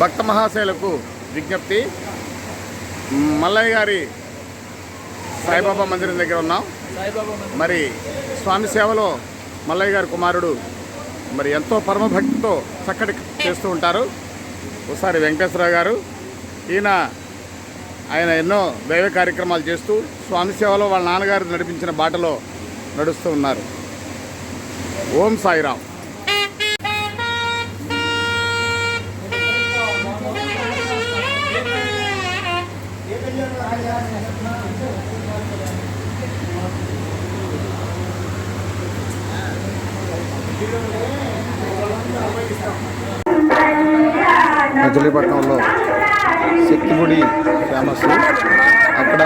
భక్త మహాశయులకు విజ్ఞప్తి. మల్లయ్య గారి సాయిబాబా మందిరం దగ్గర ఉన్నాం. మరి స్వామి సేవలో మల్లయ్య గారి కుమారుడు మరి ఎంతో పరమభక్తితో చక్కటి చేస్తూ ఉంటారు. ఒకసారి వెంకటేశ్వరరావు గారు ఈయన ఆయన ఎన్నో దైవ కార్యక్రమాలు చేస్తూ స్వామి సేవలో వాళ్ళ నాన్నగారు నడిపించిన బాటలో నడుస్తూ ఉన్నారు. ఓం సాయిరామ్. మచిలీపట్నంలో శక్తిగుడి ఫేమస్. అక్కడ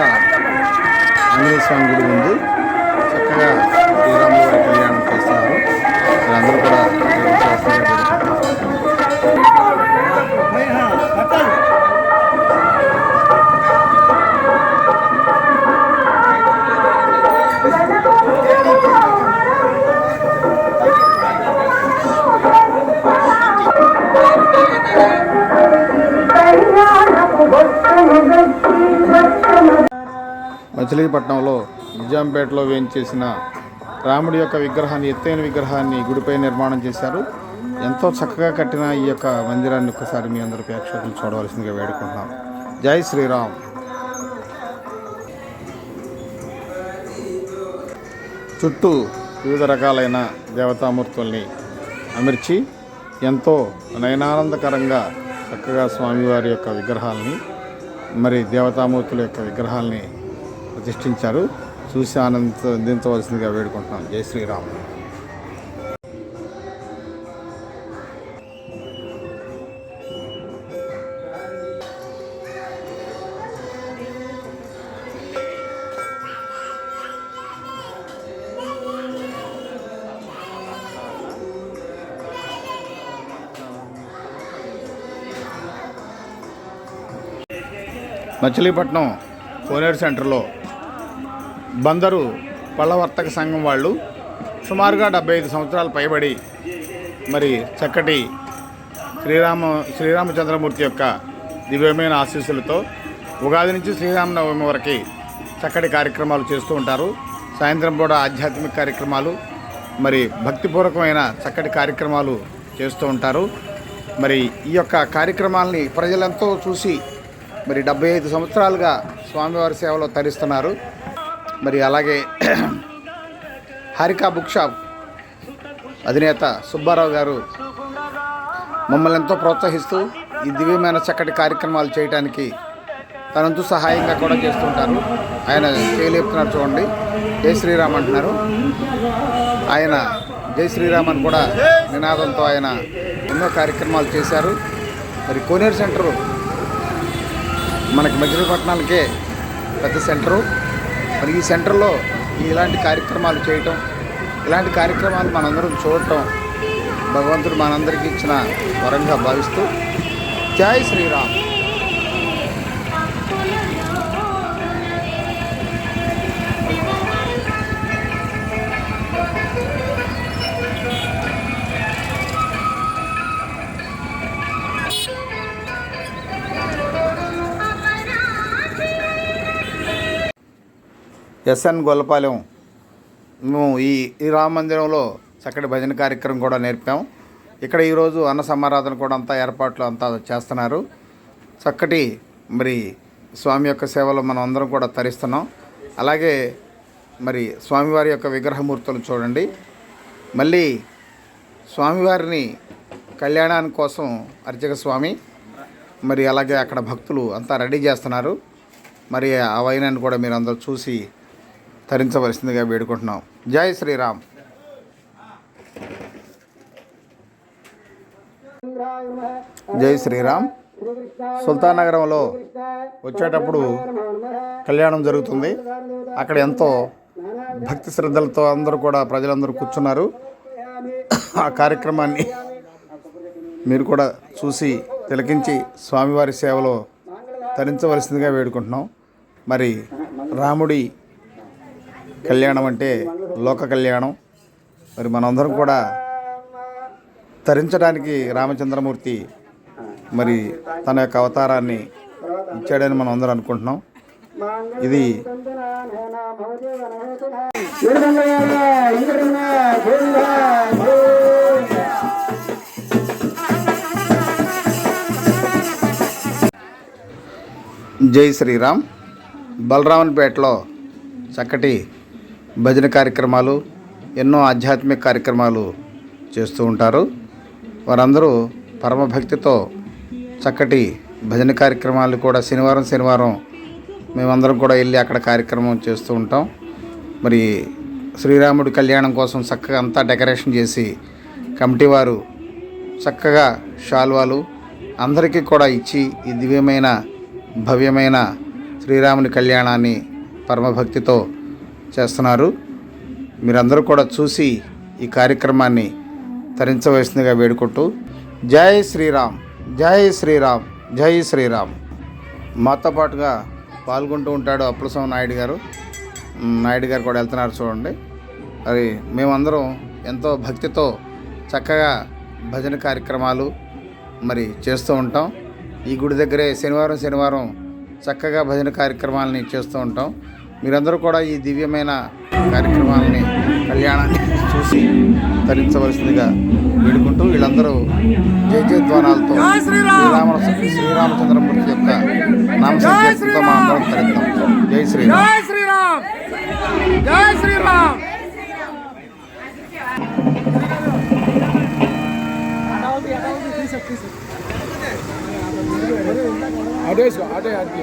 ఆంజనేయ స్వామి గుడి ఉంది. చక్కగా శ్రీరాముల వారి కళ్యాణం చేస్తున్నారు అందరూ కూడా మచిలీపట్నంలో నిజాంపేటలో వేయించేసిన రాముడి యొక్క విగ్రహాన్ని ఎత్తైన విగ్రహాన్ని గుడిపై నిర్మాణం చేశారు. ఎంతో చక్కగా కట్టిన ఈ యొక్క మందిరాన్ని ఒక్కసారి మీ అందరూ ప్రేక్షకులు చూడవలసిందిగా వేడుకుంటున్నాం. జై శ్రీరామ్. చుట్టూ వివిధ రకాలైన దేవతామూర్తుల్ని అమర్చి ఎంతో నయనానందకరంగా చక్కగా స్వామివారి యొక్క విగ్రహాలని మరి దేవతామూర్తుల యొక్క విగ్రహాలని ప్రతిష్ఠించారు. చూసి ఆనందించవలసిందిగా వేడుకుంటున్నాం. జై శ్రీరామ్. మచిలీపట్నం కోనేరు సెంటర్లో బందరు పళ్ళవర్తక సంఘం వాళ్ళు సుమారుగా డెబ్బై ఐదు సంవత్సరాలు పైబడి మరి చక్కటి శ్రీరామ శ్రీరామచంద్రమూర్తి యొక్క దివ్యమైన ఆశీస్సులతో ఉగాది నుంచి శ్రీరామనవమి వరకు చక్కటి కార్యక్రమాలు చేస్తూ ఉంటారు. సాయంత్రం పూట ఆధ్యాత్మిక కార్యక్రమాలు మరి భక్తిపూర్వకమైన చక్కటి కార్యక్రమాలు చేస్తూ ఉంటారు. మరి ఈ యొక్క కార్యక్రమాలని ప్రజలంతో చూసి మరి డెబ్బై ఐదు సంవత్సరాలుగా స్వామివారి సేవలో తరిస్తున్నారు. మరి అలాగే హారికా బుక్ షాప్ అధినేత సుబ్బారావు గారు మమ్మల్ని ఎంతో ప్రోత్సహిస్తూ ఈ దివ్యమైన చక్కటి కార్యక్రమాలు చేయడానికి తనంతు సహాయంగా కూడా చేస్తుంటారు. ఆయన చేయలేపుతున్నారు చూడండి. జై శ్రీరామ్ అంటున్నారు. ఆయన జై శ్రీరామ్ అని కూడా నినాదంతో ఆయన ఎన్నో కార్యక్రమాలు చేశారు. మరి కోనేరు సెంటరు మనకి మచిలీపట్నానికే పెద్ద సెంటరు. మరి ఈ సెంటర్లో ఇలాంటి కార్యక్రమాలు చేయటం ఇలాంటి కార్యక్రమాలు మనందరం చూడటం భగవంతుడు మనందరికీ ఇచ్చిన వరంగా భావిస్తూ జై శ్రీరామ్. ఎస్ఎన్ గొల్లపాలెం మేము ఈ ఈ రామ మందిరంలో చక్కటి భజన కార్యక్రమం కూడా నేర్పాము ఇక్కడ ఈరోజు అన్న సమారాధన కూడా అంతా ఏర్పాట్లు అంతా చేస్తున్నారు. చక్కటి మరి స్వామి యొక్క సేవలో మనం అందరం కూడా తరిస్తున్నాం. అలాగే మరి స్వామివారి యొక్క విగ్రహమూర్తులను చూడండి. మళ్ళీ స్వామివారిని కళ్యాణానికి కోసం అర్చక స్వామి మరి అలాగే అక్కడ భక్తులు అంతా రెడీ చేస్తున్నారు. మరి ఆ వైనాన్ని కూడా మీరు అందరూ చూసి తరించవలసిందిగా వేడుకుంటున్నాం. జై శ్రీరామ్. జై శ్రీరామ్. సుల్తాన్ నగరంలో వచ్చేటప్పుడు కళ్యాణం జరుగుతుంది. అక్కడ ఎంతో భక్తి శ్రద్ధలతో అందరూ కూడా ప్రజలందరూ కూర్చున్నారు. ఆ కార్యక్రమాన్ని మీరు కూడా చూసి తిలకించి స్వామివారి సేవలో తరించవలసిందిగా వేడుకుంటున్నాం. మరి రాముడి కళ్యాణం అంటే లోక కళ్యాణం. మరి మనందరం కూడా తరించడానికి రామచంద్రమూర్తి మరి తన యొక్క అవతారాన్ని ఇచ్చాడని మనం అందరం అనుకుంటున్నాం. ఇది జై శ్రీరామ్. బలరామన్పేటలో చక్కటి భజన కార్యక్రమాలు ఎన్నో ఆధ్యాత్మిక కార్యక్రమాలు చేస్తూ ఉంటారు. వారందరూ పరమభక్తితో చక్కటి భజన కార్యక్రమాలు కూడా శనివారం శనివారం మేమందరం కూడా వెళ్ళి అక్కడ కార్యక్రమం చేస్తూ ఉంటాం. మరి శ్రీరాముడి కళ్యాణం కోసం చక్కగా అంతా డెకరేషన్ చేసి కమిటీ వారు చక్కగా శాల్వాలు అందరికీ కూడా ఇచ్చి ఈ దివ్యమైన భవ్యమైన శ్రీరాముని కళ్యాణాన్ని పరమభక్తితో చేస్తున్నారు. మీరందరూ కూడా చూసి ఈ కార్యక్రమాన్ని తరించవలసిందిగా వేడుకుంటూ జై శ్రీరామ్ జై శ్రీరామ్ జై శ్రీరామ్. మాతో పాటుగా పాల్గొంటూ ఉంటాడు అప్పులస్వామి నాయుడు గారు. నాయుడు గారు కూడా వెళ్తున్నారు చూడండి. మరి మేమందరం ఎంతో భక్తితో చక్కగా భజన కార్యక్రమాలు మరి చేస్తూ ఉంటాం. ఈ గుడి దగ్గరే శనివారం శనివారం చక్కగా భజన కార్యక్రమాలని చేస్తూ ఉంటాం. మీరందరూ కూడా ఈ దివ్యమైన కార్యక్రమాలని కళ్యాణాన్ని చూసి తరించవలసిందిగా వేడుకుంటూ వీళ్ళందరూ జయ జయధ్వానాలతో శ్రీరామ. శ్రీరామచంద్రమూర్తి యొక్క నామ సంకీర్తనతో మనం అందరం తరిద్దాం. జై శ్రీరామ్. జై శ్రీరామ్. జై శ్రీరామ్. అదే అదే అదే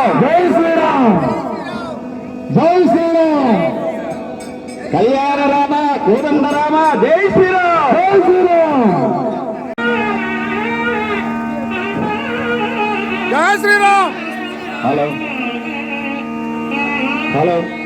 రామ కోదండ రామ జై శ్రీరామ్. జై శ్రీరామ్. జై శ్రీరామ్. హలో. హలో.